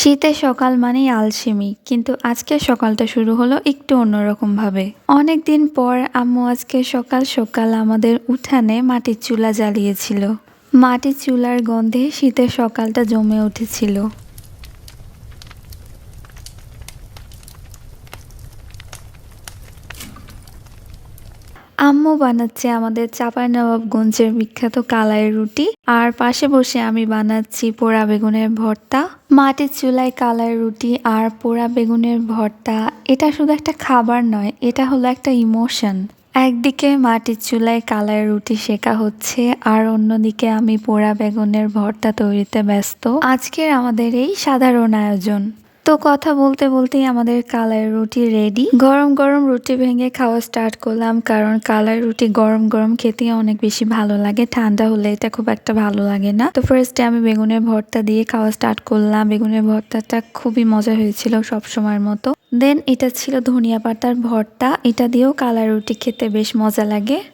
শীতের সকাল মানেই আলসেমি, কিন্তু আজকে সকালটা শুরু হলো একটু অন্যরকমভাবে। অনেকদিন পর আম্মু আজকে সকাল সকাল আমাদের উঠানে মাটির চুলা জ্বালিয়েছিল। মাটির চুলার গন্ধে শীতের সকালটা জমে উঠেছিল। আম্মু বানাচ্ছে আমাদের চাঁপাইনবাবগঞ্জের বিখ্যাত কালাইয়ের রুটি। আর পাশে বসে আমি বানাচ্ছি পোড়া বেগুনের ভর্তা। মাটির চুলায় কালাই রুটি আর পোড়া বেগুনের ভর্তা। এটা শুধু একটা খাবার নয়, এটা হলো একটা ইমোশন। একদিকে মাটির চুলায় কালাই রুটি শেখা হচ্ছে, আর অন্যদিকে আমি পোড়া বেগুনের ভর্তা তৈরিতে ব্যস্ত। আজকের আমাদের এই সাধারণ আয়োজন। তো কথা বলতে বলতেই আমাদের কালাই রুটি রেডি গরম গরম রুটি ভেঙে খাওয়া স্টার্ট করলাম, কারণ কালাই রুটি গরম গরম খেতে অনেক বেশি ভালো লাগে। ঠান্ডা হলে এটা খুব একটা ভালো লাগে না। তো ফার্স্টে আমি বেগুনের ভর্তা দিয়ে খাওয়া স্টার্ট করলাম। বেগুনের ভর্তাটা খুবই মজা হয়েছিল সব সময়ের মতো। দেন এটা ছিল ধনিয়া পাতার ভর্তা। এটা দিয়েও কালাই রুটি খেতে বেশ মজা লাগে।